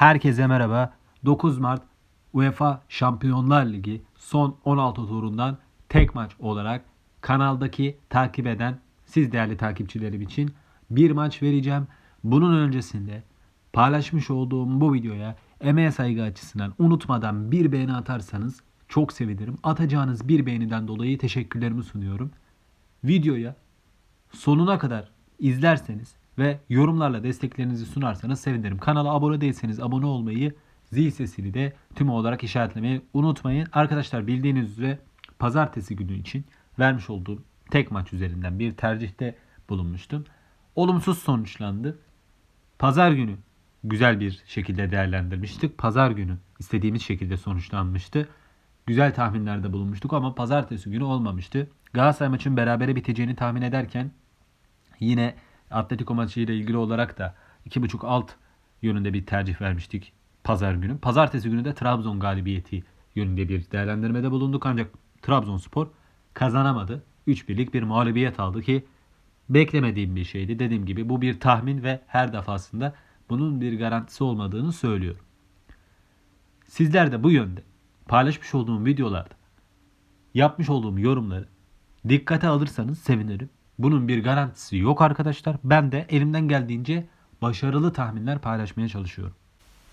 Herkese merhaba. 9 Mart UEFA Şampiyonlar Ligi son 16 turundan tek maç olarak kanaldaki takip eden siz değerli takipçilerim için bir maç vereceğim. Bunun öncesinde paylaşmış olduğum bu videoya emeğe saygı açısından unutmadan bir beğeni atarsanız çok sevinirim. Atacağınız bir beğeniden dolayı teşekkürlerimi sunuyorum. Videoya sonuna kadar izlerseniz ve yorumlarla desteklerinizi sunarsanız sevinirim. Kanala abone değilseniz abone olmayı, zil sesini de tüm olarak işaretlemeyi unutmayın. Arkadaşlar bildiğiniz üzere pazartesi günü için vermiş olduğum tek maç üzerinden bir tercihte bulunmuştum. Olumsuz sonuçlandı. Pazar günü güzel bir şekilde değerlendirmiştik. Pazar günü istediğimiz şekilde sonuçlanmıştı. Güzel tahminlerde bulunmuştuk ama pazartesi günü olmamıştı. Galatasaray maçın berabere biteceğini tahmin ederken yine Atletico maçıyla ilgili olarak da 2.5 alt yönünde bir tercih vermiştik pazar günü. Pazartesi günü de Trabzon galibiyeti yönünde bir değerlendirmede bulunduk ancak Trabzonspor kazanamadı. 3-1'lik bir mağlubiyet aldı ki beklemediğim bir şeydi. Dediğim gibi bu bir tahmin ve her defasında bunun bir garantisi olmadığını söylüyorum. Sizler de bu yönde paylaşmış olduğum videolarda yapmış olduğum yorumları dikkate alırsanız sevinirim. Bunun bir garantisi yok arkadaşlar. Ben de elimden geldiğince başarılı tahminler paylaşmaya çalışıyorum.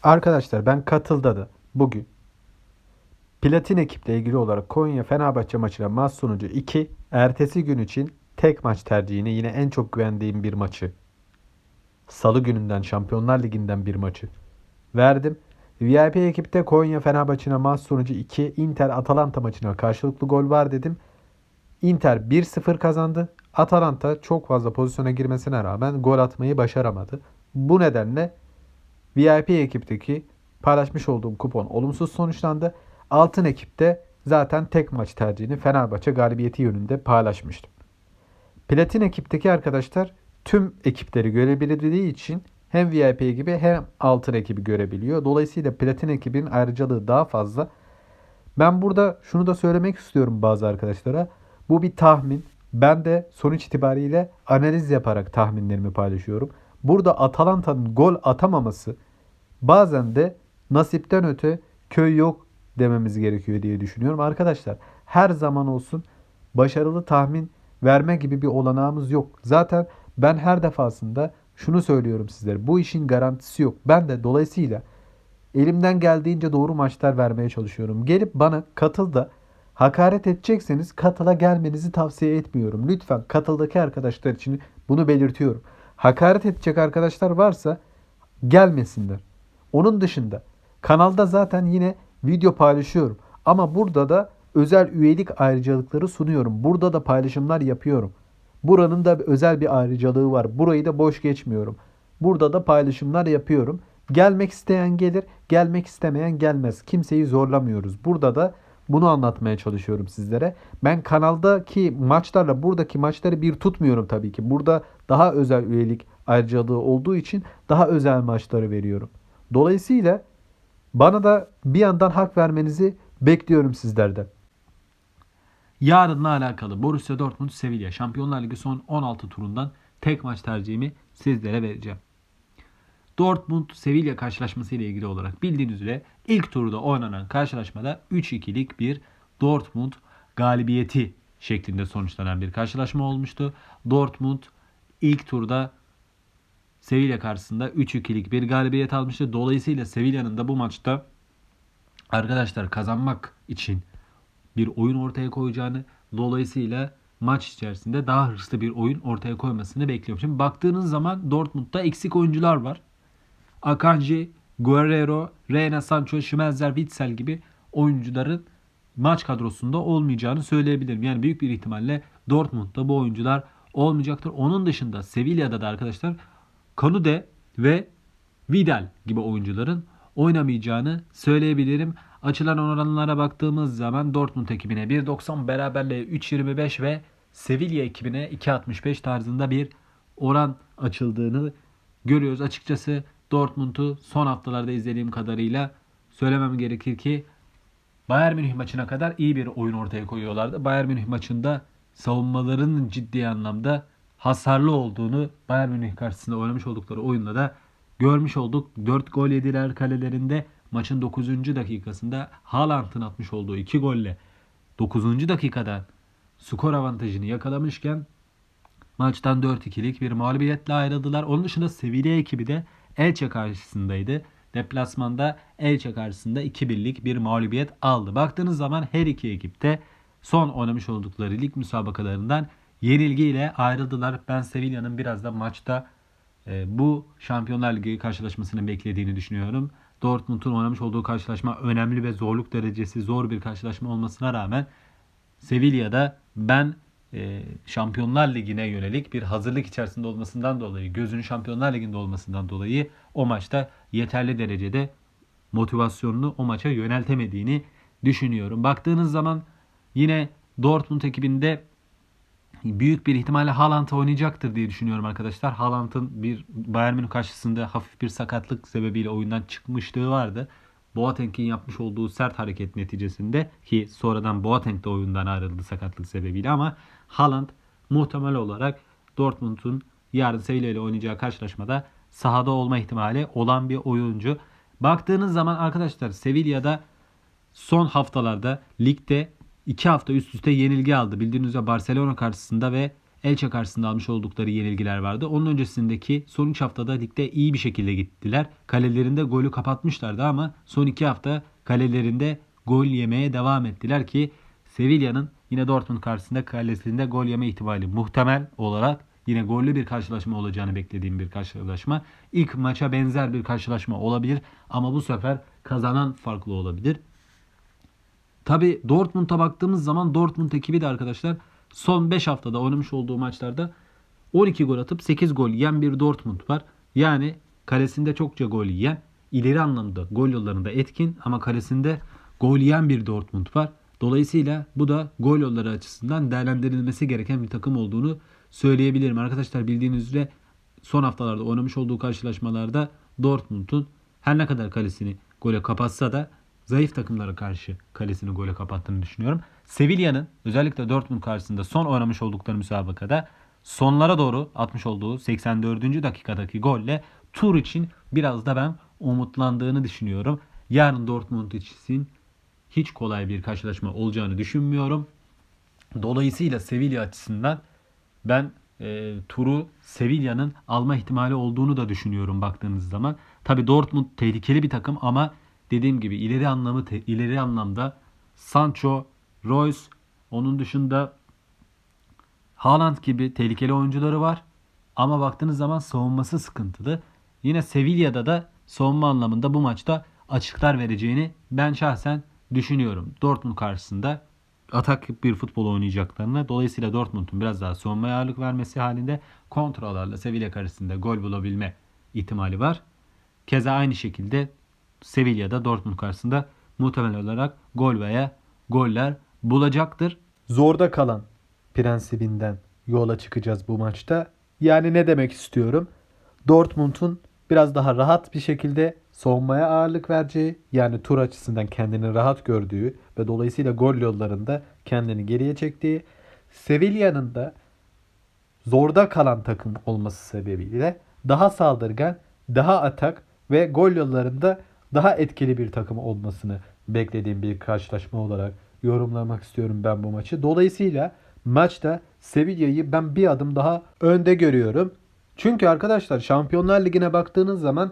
Arkadaşlar ben katılda da bugün Platin ekiple ilgili olarak Konya Fenerbahçe maçına maç sonucu 2, ertesi gün için tek maç tercihine yine en çok güvendiğim bir maçı. Salı gününden Şampiyonlar Ligi'nden bir maçı verdim. VIP ekipte Konya Fenerbahçe'ne maç sonucu 2, Inter Atalanta maçına karşılıklı gol var dedim. Inter 1-0 kazandı. Atalanta çok fazla pozisyona girmesine rağmen gol atmayı başaramadı. Bu nedenle VIP ekipteki paylaşmış olduğum kupon olumsuz sonuçlandı. Altın ekipte zaten tek maç tercihini Fenerbahçe galibiyeti yönünde paylaşmıştım. Platin ekipteki arkadaşlar tüm ekipleri görebildiği için hem VIP gibi hem altın ekibi görebiliyor. Dolayısıyla platin ekibin ayrıcalığı daha fazla. Ben burada şunu da söylemek istiyorum bazı arkadaşlara. Bu bir tahmin. Ben de sonuç itibariyle analiz yaparak tahminlerimi paylaşıyorum. Burada Atalanta'nın gol atamaması bazen de nasipten öte köy yok dememiz gerekiyor diye düşünüyorum. Arkadaşlar her zaman olsun başarılı tahmin verme gibi bir olanağımız yok. Zaten ben her defasında şunu söylüyorum sizlere. Bu işin garantisi yok. Ben de dolayısıyla elimden geldiğince doğru maçlar vermeye çalışıyorum. Gelip bana katılda hakaret edecekseniz katıla gelmenizi tavsiye etmiyorum. Lütfen katıldaki arkadaşlar için bunu belirtiyorum. Hakaret edecek arkadaşlar varsa gelmesinler. Onun dışında kanalda zaten yine video paylaşıyorum. Ama burada da özel üyelik ayrıcalıkları sunuyorum. Burada da paylaşımlar yapıyorum. Buranın da özel bir ayrıcalığı var. Burayı da boş geçmiyorum. Burada da paylaşımlar yapıyorum. Gelmek isteyen gelir, gelmek istemeyen gelmez. Kimseyi zorlamıyoruz. Burada da bunu anlatmaya çalışıyorum sizlere. Ben kanaldaki maçlarla buradaki maçları bir tutmuyorum tabii ki. Burada daha özel üyelik ayrıcalığı olduğu için daha özel maçları veriyorum. Dolayısıyla bana da bir yandan hak vermenizi bekliyorum sizlerden. Yarınla alakalı Borussia Dortmund Sevilla Şampiyonlar Ligi son 16 turundan tek maç tercihimi sizlere vereceğim. Dortmund Sevilla karşılaşması ile ilgili olarak bildiğiniz üzere ilk turda oynanan karşılaşmada 3-2'lik bir Dortmund galibiyeti şeklinde sonuçlanan bir karşılaşma olmuştu. Dortmund ilk turda Sevilla karşısında 3-2'lik bir galibiyet almıştı. Dolayısıyla Sevilla'nın da bu maçta arkadaşlar kazanmak için bir oyun ortaya koyacağını dolayısıyla maç içerisinde daha hırslı bir oyun ortaya koymasını bekliyorum. Şimdi baktığınız zaman Dortmund'da eksik oyuncular var. Akanji, Guerrero, Reina Sancho, Schmelzer, Witsel gibi oyuncuların maç kadrosunda olmayacağını söyleyebilirim. Yani büyük bir ihtimalle Dortmund'da bu oyuncular olmayacaktır. Onun dışında Sevilla'da da arkadaşlar Kanude ve Vidal gibi oyuncuların oynamayacağını söyleyebilirim. Açılan oranlara baktığımız zaman Dortmund ekibine 1.90 beraberliğe 3.25 ve Sevilla ekibine 2.65 tarzında bir oran açıldığını görüyoruz. Açıkçası Dortmund'u son haftalarda izlediğim kadarıyla söylemem gerekir ki Bayern Münih maçına kadar iyi bir oyun ortaya koyuyorlardı. Bayern Münih maçında savunmalarının ciddi anlamda hasarlı olduğunu Bayern Münih karşısında oynamış oldukları oyunda da görmüş olduk. 4 gol yediler kalelerinde. Maçın 9. dakikasında Haaland'ın atmış olduğu 2 golle 9. dakikadan skor avantajını yakalamışken maçtan 4-2'lik bir mağlubiyetle ayrıldılar. Onun dışında Sevilla ekibi de Elche karşısındaydı. Deplasmanda Elche karşısında 2-1'lik bir mağlubiyet aldı. Baktığınız zaman her iki ekip de son oynamış oldukları lig müsabakalarından yenilgiyle ayrıldılar. Ben Sevilla'nın biraz da maçta e, bu Şampiyonlar Ligi karşılaşmasını beklediğini düşünüyorum. Dortmund'un oynamış olduğu karşılaşma önemli ve zorluk derecesi zor bir karşılaşma olmasına rağmen Sevilla'da ben Şampiyonlar Ligi'ne yönelik bir hazırlık içerisinde olmasından dolayı, gözünün Şampiyonlar Ligi'nde olmasından dolayı o maçta yeterli derecede motivasyonunu o maça yöneltemediğini düşünüyorum. Baktığınız zaman yine Dortmund ekibinde büyük bir ihtimalle Haaland oynayacaktır diye düşünüyorum arkadaşlar. Haaland'ın bir Bayern Münih karşısında hafif bir sakatlık sebebiyle oyundan çıkmışlığı vardı. Boateng'in yapmış olduğu sert hareket neticesinde ki sonradan Boateng de oyundan ayrıldı sakatlık sebebiyle ama Haaland muhtemel olarak Dortmund'un yarın Sevilla ile oynayacağı karşılaşmada sahada olma ihtimali olan bir oyuncu. Baktığınız zaman arkadaşlar Sevilla'da son haftalarda ligde 2 hafta üst üste yenilgi aldı. Bildiğiniz üzere Barcelona karşısında ve Elche karşısında almış oldukları yenilgiler vardı. Onun öncesindeki son 3 haftada ligde iyi bir şekilde gittiler. Kalelerinde golü kapatmışlardı ama son 2 hafta kalelerinde gol yemeye devam ettiler ki Sevilla'nın yine Dortmund karşısında kalesinde gol yeme ihtimali muhtemel olarak yine gollü bir karşılaşma olacağını beklediğim bir karşılaşma. İlk maça benzer bir karşılaşma olabilir ama bu sefer kazanan farklı olabilir. Tabi Dortmund'a baktığımız zaman Dortmund ekibi de arkadaşlar son 5 haftada oynamış olduğu maçlarda 12 gol atıp 8 gol yiyen bir Dortmund var. Yani kalesinde çokça gol yiyen, ileri anlamda gol yollarında etkin ama kalesinde gol yiyen bir Dortmund var. Dolayısıyla bu da gol yolları açısından değerlendirilmesi gereken bir takım olduğunu söyleyebilirim. Arkadaşlar bildiğiniz üzere son haftalarda oynamış olduğu karşılaşmalarda Dortmund'un her ne kadar kalesini gole kapatsa da zayıf takımlara karşı kalesini gole kapattığını düşünüyorum. Sevilla'nın özellikle Dortmund karşısında son oynamış oldukları müsabakada sonlara doğru atmış olduğu 84. dakikadaki golle tur için biraz da ben umutlandığını düşünüyorum. Yarın Dortmund için hiç kolay bir karşılaşma olacağını düşünmüyorum. Dolayısıyla Sevilla açısından ben e, turu Sevilla'nın alma ihtimali olduğunu da düşünüyorum baktığınız zaman. Tabi Dortmund tehlikeli bir takım ama dediğim gibi ileri anlamı te- ileri anlamda Sancho, Royce, onun dışında Haaland gibi tehlikeli oyuncuları var. Ama baktığınız zaman savunması sıkıntılı. Yine Sevilla'da da savunma anlamında bu maçta açıklar vereceğini ben şahsen düşünüyorum. Dortmund karşısında atak bir futbol oynayacaklarını dolayısıyla Dortmund'un biraz daha savunmaya ağırlık vermesi halinde kontralarla Sevilla karşısında gol bulabilme ihtimali var. Keza aynı şekilde Sevilla'da Dortmund karşısında muhtemel olarak gol veya goller bulacaktır. Zorda kalan prensibinden yola çıkacağız bu maçta. Yani ne demek istiyorum? Dortmund'un biraz daha rahat bir şekilde savunmaya ağırlık vereceği, yani tur açısından kendini rahat gördüğü ve dolayısıyla gol yollarında kendini geriye çektiği, Sevilla'nın da zorda kalan takım olması sebebiyle daha saldırgan, daha atak ve gol yollarında daha etkili bir takım olmasını beklediğim bir karşılaşma olarak yorumlamak istiyorum ben bu maçı. Dolayısıyla maçta Sevilla'yı ben bir adım daha önde görüyorum. Çünkü arkadaşlar Şampiyonlar Ligi'ne baktığınız zaman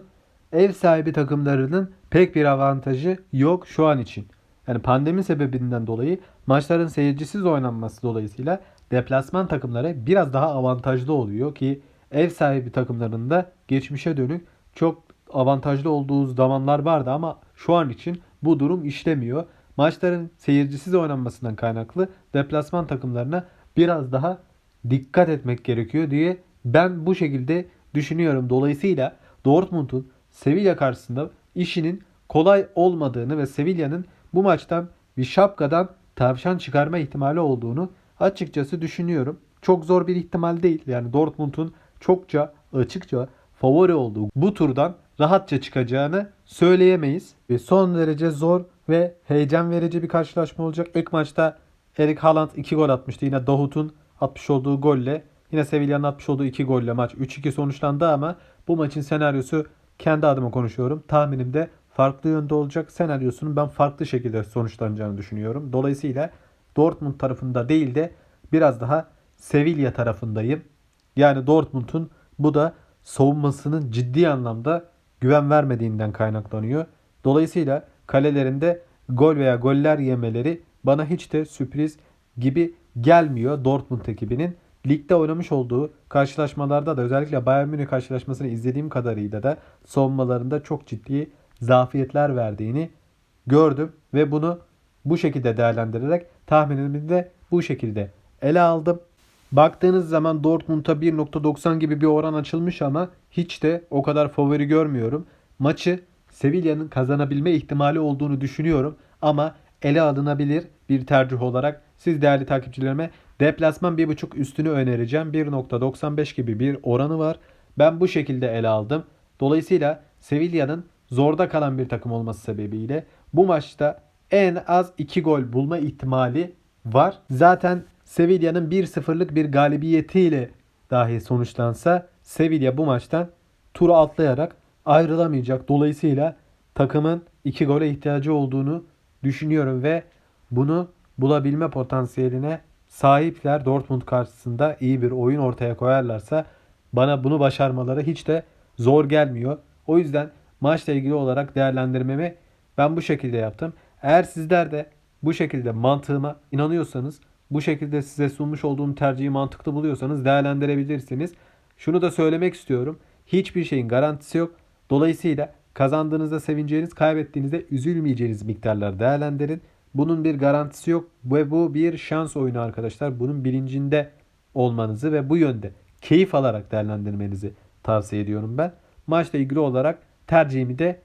ev sahibi takımlarının pek bir avantajı yok şu an için. Yani pandemi sebebinden dolayı maçların seyircisiz oynanması dolayısıyla deplasman takımları biraz daha avantajlı oluyor ki ev sahibi takımlarında geçmişe dönük çok avantajlı olduğu zamanlar vardı ama şu an için bu durum işlemiyor. Maçların seyircisiz oynanmasından kaynaklı deplasman takımlarına biraz daha dikkat etmek gerekiyor diye ben bu şekilde düşünüyorum. Dolayısıyla Dortmund'un Sevilla karşısında işinin kolay olmadığını ve Sevilla'nın bu maçtan bir şapkadan tavşan çıkarma ihtimali olduğunu açıkçası düşünüyorum. Çok zor bir ihtimal değil. Yani Dortmund'un çokça açıkça favori olduğu bu turdan rahatça çıkacağını söyleyemeyiz. Ve son derece zor ve heyecan verici bir karşılaşma olacak. İlk maçta Erik Haaland 2 gol atmıştı. Yine Davut'un atmış olduğu golle yine Sevilla'nın atmış olduğu 2 golle maç 3-2 sonuçlandı ama bu maçın senaryosu kendi adıma konuşuyorum. Tahminim de farklı yönde olacak. Senaryosunun ben farklı şekilde sonuçlanacağını düşünüyorum. Dolayısıyla Dortmund tarafında değil de biraz daha Sevilla tarafındayım. Yani Dortmund'un bu da savunmasının ciddi anlamda güven vermediğinden kaynaklanıyor. Dolayısıyla kalelerinde gol veya goller yemeleri bana hiç de sürpriz gibi gelmiyor Dortmund ekibinin. Ligde oynamış olduğu karşılaşmalarda da özellikle Bayern Münih karşılaşmasını izlediğim kadarıyla da savunmalarında çok ciddi zafiyetler verdiğini gördüm ve bunu bu şekilde değerlendirerek tahminimi de bu şekilde ele aldım. Baktığınız zaman Dortmund'a 1.90 gibi bir oran açılmış ama hiç de o kadar favori görmüyorum. Maçı Sevilla'nın kazanabilme ihtimali olduğunu düşünüyorum ama ele alınabilir bir tercih olarak siz değerli takipçilerime deplasman 1.5 üstünü önereceğim. 1.95 gibi bir oranı var. Ben bu şekilde ele aldım. Dolayısıyla Sevilla'nın zorda kalan bir takım olması sebebiyle bu maçta en az 2 gol bulma ihtimali var. Zaten Sevilla'nın 1-0'lık bir galibiyetiyle dahi sonuçlansa Sevilla bu maçtan turu atlayarak ayrılamayacak. Dolayısıyla takımın 2 gole ihtiyacı olduğunu düşünüyorum ve bunu bulabilme potansiyeline sahipler. Dortmund karşısında iyi bir oyun ortaya koyarlarsa bana bunu başarmaları hiç de zor gelmiyor. O yüzden maçla ilgili olarak değerlendirmemi ben bu şekilde yaptım. Eğer sizler de bu şekilde mantığıma inanıyorsanız, bu şekilde size sunmuş olduğum tercihi mantıklı buluyorsanız değerlendirebilirsiniz. Şunu da söylemek istiyorum. Hiçbir şeyin garantisi yok. Dolayısıyla kazandığınızda sevineceğiniz, kaybettiğinizde üzülmeyeceğiniz miktarlar değerlendirin. Bunun bir garantisi yok ve bu bir şans oyunu arkadaşlar. Bunun bilincinde olmanızı ve bu yönde keyif alarak değerlendirmenizi tavsiye ediyorum ben. Maçla ilgili olarak tercihimi de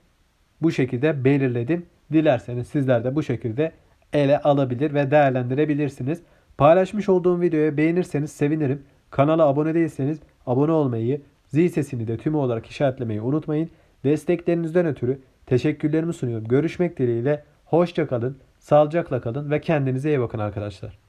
bu şekilde belirledim. Dilerseniz sizler de bu şekilde ele alabilir ve değerlendirebilirsiniz. Paylaşmış olduğum videoyu beğenirseniz sevinirim. Kanala abone değilseniz abone olmayı, zil sesini de tümü olarak işaretlemeyi unutmayın. Desteklerinizden ötürü teşekkürlerimi sunuyorum. Görüşmek dileğiyle. Hoşça kalın, sağlıcakla kalın ve kendinize iyi bakın arkadaşlar.